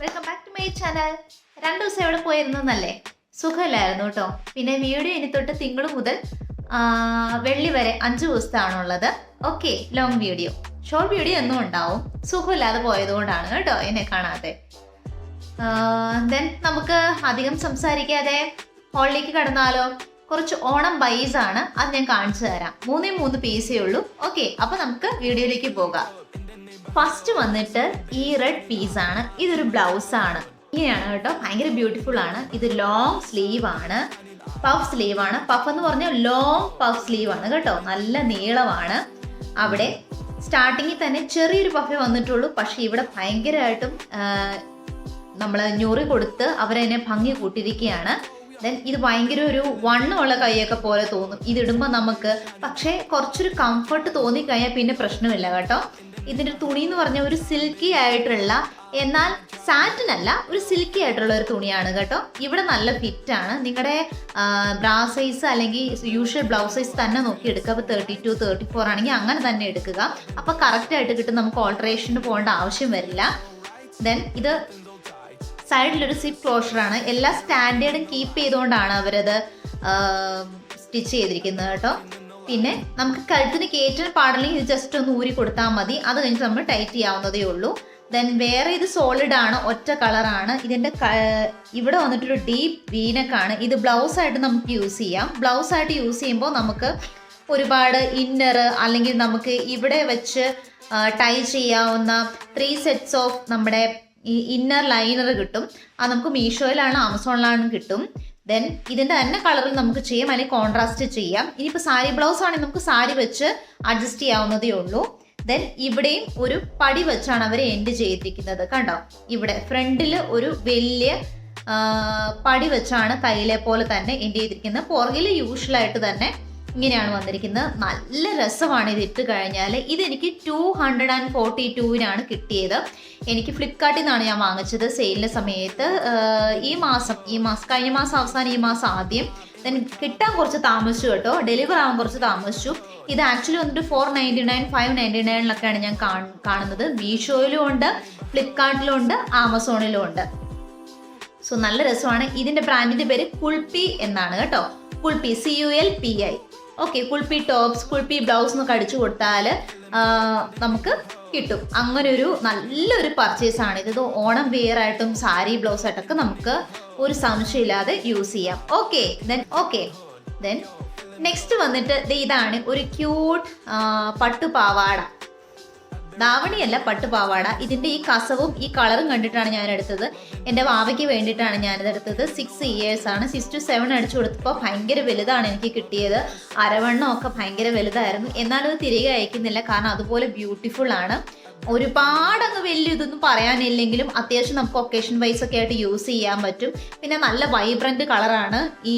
Welcome back to my channel രണ്ട് ദിവസം എവിടെ പോയിരുന്നല്ലേ സുഖമില്ലായിരുന്നു കേട്ടോ. പിന്നെ വീഡിയോ ഇനി തൊട്ട് തിങ്കൾ മുതൽ വെള്ളി വരെ അഞ്ച് ദിവസത്താണുള്ളത്. Okay long video short video എന്നും ഉണ്ടാവും. സുഖമില്ലാതെ പോയതുകൊണ്ടാണ് കേട്ടോ എന്നെ കാണാതെ ദെൻ നമുക്ക് അധികം സംസാരിക്കാതെ ഹോളിലേക്ക് കടന്നാലോ? കുറച്ച് ഓണം ബൈസ് ആണ്. അത് ഞാൻ കാണിച്ചു തരാം. മൂന്നേ മൂന്ന് പീസേ ഉള്ളൂ. ഓക്കെ അപ്പൊ നമുക്ക് വീഡിയോയിലേക്ക് പോകാം. ഫസ്റ്റ് വന്നിട്ട് ഈ റെഡ് പീസ് ആണ്. ഇതൊരു ബ്ലൗസ് ആണ്. ഇങ്ങനെയാണ് കേട്ടോ. ഭയങ്കര ബ്യൂട്ടിഫുൾ ആണ്. ഇത് ലോങ് സ്ലീവ് ആണ്. പഫ് സ്ലീവ് ആണ്. പഫ് എന്ന് പറഞ്ഞാൽ ലോങ് പഫ് സ്ലീവ് ആണ് കേട്ടോ. നല്ല നീളമാണ്. അവിടെ സ്റ്റാർട്ടിങ്ങിൽ തന്നെ ചെറിയൊരു പഫേ വന്നിട്ടുള്ളൂ. പക്ഷെ ഇവിടെ ഭയങ്കരമായിട്ടും നമ്മൾ ഞൊറി കൊടുത്ത് അവരതിനെ ഭംഗി കൂട്ടിയിരിക്കുകയാണ്. ദെൻ ഇത് ഭയങ്കര ഒരു വണ്ണമുള്ള കൈയൊക്കെ പോലെ തോന്നും. ഇതിടുമ്പോൾ നമുക്ക് പക്ഷേ കുറച്ചൊരു കംഫർട്ട് തോന്നിക്കഴിഞ്ഞാൽ പിന്നെ പ്രശ്നമില്ല കേട്ടോ. ഇതിന്റെ തുണി എന്ന് പറഞ്ഞ ഒരു സിൽക്കി ആയിട്ടുള്ള എന്നാൽ സാറ്റിൻ അല്ല ഒരു സിൽക്കി ആയിട്ടുള്ള ഒരു തുണിയാണ് കേട്ടോ. ഇവിടെ നല്ല ഫിറ്റ് ആണ്. നിങ്ങളുടെ ബ്രാ സൈസ് അല്ലെങ്കിൽ യൂഷ്വൽ ബ്ലൗസ് സൈസ് തന്നെ നോക്കി എടുക്കുക. അപ്പോൾ തേർട്ടി ടു തേർട്ടി ഫോർ ആണെങ്കിൽ അങ്ങനെ തന്നെ എടുക്കുക. അപ്പോൾ കറക്റ്റ് ആയിട്ട് കിട്ടും. നമുക്ക് ഓൾട്ടറേഷന് പോകേണ്ട ആവശ്യം വരില്ല. ദെൻ ഇത് സൈഡിലൊരു സിപ്പ് ആണ്. എല്ലാ സ്റ്റാൻഡേർഡും കീപ്പ് ചെയ്തുകൊണ്ടാണ് അവരത് സ്റ്റിച്ച് ചെയ്തിരിക്കുന്നത് കേട്ടോ. പിന്നെ നമുക്ക് കഴുത്തിന് കയറ്റാൻ പാടില്ലെങ്കിൽ ഇത് ജസ്റ്റ് ഒന്ന് ഊരി കൊടുത്താൽ മതി. അത് കഴിഞ്ഞ് നമ്മൾ ടൈറ്റ് ചെയ്യാവുന്നതേ ഉള്ളൂ. ദെൻ വേറെ ഇത് സോളിഡ് ആണ് ഒറ്റ കളറാണ് ഇതിന്റെ ഇവിടെ വന്നിട്ടൊരു ഡീപ്പ് വീനക്കാണ് ഇത് ബ്ലൗസ് ആയിട്ട് നമുക്ക് യൂസ് ചെയ്യാം. ബ്ലൗസ് ആയിട്ട് യൂസ് ചെയ്യുമ്പോൾ നമുക്ക് ഒരുപാട് ഇന്നർ അല്ലെങ്കിൽ നമുക്ക് ഇവിടെ വെച്ച് ടൈ ചെയ്യാവുന്ന ത്രീ സെറ്റ്സ് ഓഫ് നമ്മുടെ ഈ ഇന്നർ ലൈനർ കിട്ടും. അത് നമുക്ക് മീഷോയിലാണ് ആമസോണിലാണ് കിട്ടും. ദെൻ ഇതിന്റെ തന്നെ കളറിൽ നമുക്ക് ചെയ്യാം. അല്ലെങ്കിൽ കോൺട്രാസ്റ്റ് ചെയ്യാം. ഇനിയിപ്പോൾ സാരി ബ്ലൗസ് ആണെങ്കിൽ നമുക്ക് സാരി വെച്ച് അഡ്ജസ്റ്റ് ചെയ്യാവുന്നതേ ഉള്ളൂ. ദെൻ ഇവിടെയും ഒരു പടി വെച്ചാണ് അവർ എൻഡ് ചെയ്തിരിക്കുന്നത്. കണ്ടോ? ഇവിടെ ഫ്രണ്ടിൽ ഒരു വലിയ പടി വെച്ചാണ് കയ്യിലെ പോലെ തന്നെ എൻഡ് ചെയ്തിരിക്കുന്നത്. പുറകിൽ യൂഷ്വലായിട്ട് തന്നെ ഇങ്ങനെയാണ് വന്നിരിക്കുന്നത്. നല്ല രസമാണ് ഇത് ഇട്ട് കഴിഞ്ഞാൽ ഇതെനിക്ക് ടു ഹൺഡ്രഡ് ആൻഡ് ഫോർട്ടി ടൂവിനാണ് കിട്ടിയത്. എനിക്ക് ഫ്ലിപ്കാർട്ടിൽ നിന്നാണ് ഞാൻ വാങ്ങിച്ചത് സെയിലിന്റെ സമയത്ത്. ഈ മാസം ഈ മാസം കഴിഞ്ഞ മാസം അവസാനം ഈ മാസം ആദ്യം. Then കിട്ടാൻ കുറച്ച് താമസിച്ചു കേട്ടോ. ഡെലിവർ ആവാൻ കുറച്ച് താമസിച്ചു. ഇത് ആക്ച്വലി വന്നിട്ട് four ninety nine five ninety നയനിലൊക്കെയാണ് ഞാൻ കാണ- കാണുന്നത്. മീഷോയിലും ഉണ്ട് ഫ്ലിപ്കാർട്ടിലും ഉണ്ട് ആമസോണിലും ഉണ്ട്. സോ നല്ല രസമാണ്. ഇതിന്റെ ബ്രാൻഡിന്റെ പേര് കുൾപി എന്നാണ് കേട്ടോ. Culpi C U L P I okay Culpi tops Culpi blouse എന്നൊക്കെ അടിച്ചു കൊടുത്താൽ നമുക്ക് കിട്ടും. അങ്ങനെ ഒരു നല്ലൊരു പർച്ചേസ് ആണ്. ഇത് ഓണം വെയർ ആയിട്ടും സാരി ബ്ലൗസ് ആയിട്ടൊക്കെ നമുക്ക് ഒരു സംശയമില്ലാതെ യൂസ് ചെയ്യാം. Okay then okay then next വന്നിട്ട് ഇതാണ് ഒരു ക്യൂട്ട് പട്ടുപാവാട. ധാവണിയല്ല പട്ടുപാവാട. ഇതിന്റെ ഈ കസവും ഈ കളറും കണ്ടിട്ടാണ് ഞാൻ എടുത്തത് എന്റെ വാവയ്ക്ക് വേണ്ടിയിട്ടാണ് ഞാനിത് എടുത്തത് സിക്സ് ഇയേഴ്സ് ആണ്. സിക്സ് ടു സെവൻ അടിച്ചു കൊടുത്തപ്പോൾ ഭയങ്കര വലുതാണ് എനിക്ക് കിട്ടിയത്. അരവണ്ണം ഒക്കെ ഭയങ്കര വലുതായിരുന്നു. എന്നാലും തിരികെ അയക്കുന്നില്ല. കാരണം അതുപോലെ ബ്യൂട്ടിഫുൾ ആണ്. ഒരുപാട് അങ്ങ് വലിയ ഇതൊന്നും പറയാനില്ലെങ്കിലും അത്യാവശ്യം നമുക്ക് ഒക്കേഷൻ വൈസ് ഒക്കെ ആയിട്ട് യൂസ് ചെയ്യാൻ പറ്റും. പിന്നെ നല്ല വൈബ്രന്റ് കളറാണ് ഈ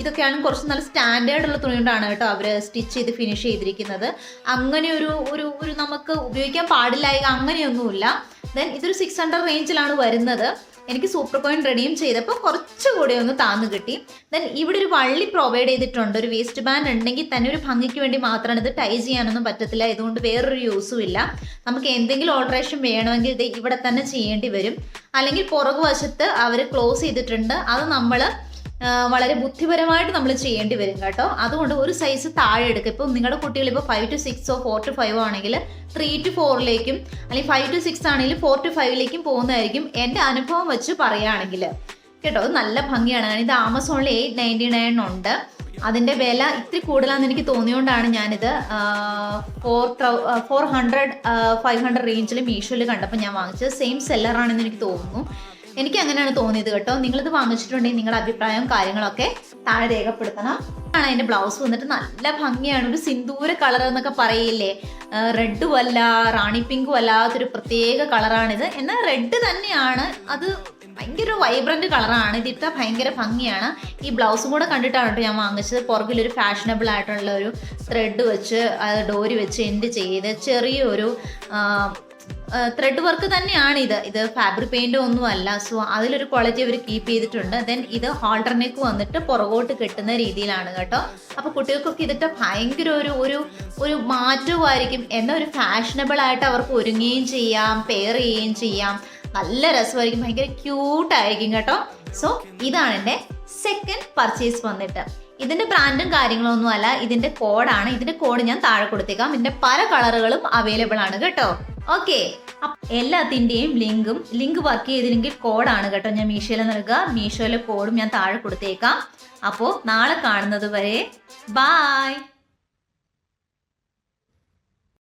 ഇതൊക്കെയാണ് കുറച്ച് നല്ല സ്റ്റാൻഡേർഡ് ഉള്ള തുണി കൊണ്ടാണ് കേട്ടോ അവർ സ്റ്റിച്ച് ചെയ്ത് ഫിനിഷ് ചെയ്തിരിക്കുന്നത്. അങ്ങനെ ഒരു ഒരു ഒരു നമുക്ക് ഉപയോഗിക്കാൻ പാടില്ലായ അങ്ങനെയൊന്നുമില്ല. ദെൻ ഇതൊരു സിക്സ് ഹൺഡ്രഡ് റേഞ്ചിലാണ് വരുന്നത്. എനിക്ക് സൂപ്പർ കോയിൻ റെഡിയും ചെയ്തപ്പോൾ കുറച്ചുകൂടി ഒന്ന് താന്ന് കിട്ടി. ദെൻ ഇവിടെ ഒരു വള്ളി പ്രൊവൈഡ് ചെയ്തിട്ടുണ്ട്. ഒരു വേസ്റ്റ് ബാൻഡ് ഉണ്ടെങ്കിൽ തന്നെ ഒരു ഭംഗിക്ക് വേണ്ടി മാത്രമാണ് ഇത് ടൈ ചെയ്യാനൊന്നും പറ്റത്തില്ല. ഇതുകൊണ്ട് വേറൊരു യൂസും ഇല്ല. നമുക്ക് എന്തെങ്കിലും ഓൾട്രേഷൻ വേണമെങ്കിൽ ഇത് ഇവിടെ തന്നെ ചെയ്യേണ്ടി വരും. അല്ലെങ്കിൽ പുറകുവശത്ത് അവർ ക്ലോസ് ചെയ്തിട്ടുണ്ട്. അത് നമ്മൾ വളരെ ബുദ്ധിപരമായിട്ട് നമ്മൾ ചെയ്യേണ്ടി വരും കേട്ടോ. അതുകൊണ്ട് ഒരു സൈസ് താഴെ എടുക്കുക. ഇപ്പം നിങ്ങളുടെ കുട്ടികൾ ഇപ്പോൾ ഫൈവ് ടു സിക്സോ ഫോർ ടു ഫൈവോ ആണെങ്കിൽ ത്രീ ടു ഫോറിലേക്കും അല്ലെങ്കിൽ ഫൈവ് ടു സിക്സ് ആണെങ്കിൽ ഫോർ ടു ഫൈവിലേക്കും പോകുന്നതായിരിക്കും എന്റെ അനുഭവം വെച്ച് പറയുകയാണെങ്കിൽ. കേട്ടോ അത് നല്ല ഭംഗിയാണ്. ഇത് ആമസോണിൽ എയ്റ്റ് നയന്റി നയൻ ഉണ്ട്. അതിന്റെ വില ഇത്തിരി കൂടുതലാണെന്ന് എനിക്ക് തോന്നിയോണ്ടാണ് ഞാനിത് four thou four hundred five hundred റേഞ്ചിൽ മീഷോയിൽ കണ്ടപ്പോൾ ഞാൻ വാങ്ങിച്ചത്. സെയിം സെല്ലറാണെന്ന് എനിക്ക് തോന്നുന്നു. എനിക്ക് അങ്ങനെയാണ് തോന്നിയത് കേട്ടോ. നിങ്ങളിത് വാങ്ങിച്ചിട്ടുണ്ടെങ്കിൽ നിങ്ങളുടെ അഭിപ്രായവും കാര്യങ്ങളൊക്കെ താഴെ രേഖപ്പെടുത്തണം. ആണ് അതിന്റെ ബ്ലൗസ് വന്നിട്ട് നല്ല ഭംഗിയാണ്. ഒരു സിന്ദൂര കളർ എന്നൊക്കെ പറയില്ലേ? റെഡും അല്ല റാണി പിങ്കും അല്ലാത്തൊരു പ്രത്യേക കളറാണിത് എന്നാൽ റെഡ് തന്നെയാണ്. അത് ഭയങ്കര വൈബ്രന്റ് കളറാണ് ഇതിട്ട ഭയങ്കര ഭംഗിയാണ്. ഈ ബ്ലൗസും കൂടെ കണ്ടിട്ടാണ് കേട്ടോ ഞാൻ വാങ്ങിച്ചത്. പുറകിൽ ഒരു ഫാഷനബിൾ ആയിട്ടുള്ള ഒരു ത്രെഡ് വെച്ച് ഡോരി വെച്ച് എൻഡ് ചെയ്ത് ചെറിയൊരു ത്രെഡ് വർക്ക് തന്നെയാണ് ഇത്. ഇത് ഫാബ്രിക് പെയിന്റ് ഒന്നും അല്ല. സോ അതിലൊരു ക്വാളിറ്റി അവർ കീപ്പ് ചെയ്തിട്ടുണ്ട്. ദെൻ ഇത് ഹോൾഡർ നെക്ക് വന്നിട്ട് പുറകോട്ട് കെട്ടുന്ന രീതിയിലാണ് കേട്ടോ. അപ്പൊ കുട്ടികൾക്കൊക്കെ ഇതിട്ട് ഭയങ്കര ഒരു ഒരു ഒരു മാറ്റവുമായിരിക്കും എന്നാൽ ഒരു ഫാഷനബിൾ ആയിട്ട് അവർക്ക് ഒരുങ്ങുകയും ചെയ്യാം പെയർ ചെയ്യുകയും ചെയ്യാം. നല്ല രസമായിരിക്കും. ഭയങ്കര ക്യൂട്ട് ആയിരിക്കും കേട്ടോ. സോ ഇതാണ് എന്റെ സെക്കൻഡ് പർച്ചേസ് വന്നിട്ട്. ഇതിന്റെ ബ്രാൻഡും കാര്യങ്ങളൊന്നും അല്ല. ഇതിന്റെ കോഡാണ് ഇതിന്റെ കോഡ് ഞാൻ താഴെ കൊടുത്തേക്കാം. ഇതിന്റെ പല കളറുകളും അവൈലബിൾ ആണ് കേട്ടോ. ഓക്കെ എല്ലാത്തിന്റെയും ലിങ്കും ലിങ്ക് വർക്ക് ചെയ്തില്ലെങ്കിൽ കോഡാണ് കേട്ടോ ഞാൻ മീഷോയിൽ നൽകുക മീഷോയിലെ കോഡും ഞാൻ താഴെ കൊടുത്തേക്കാം. അപ്പോ നാളെ കാണുന്നത് വരെ ബായ്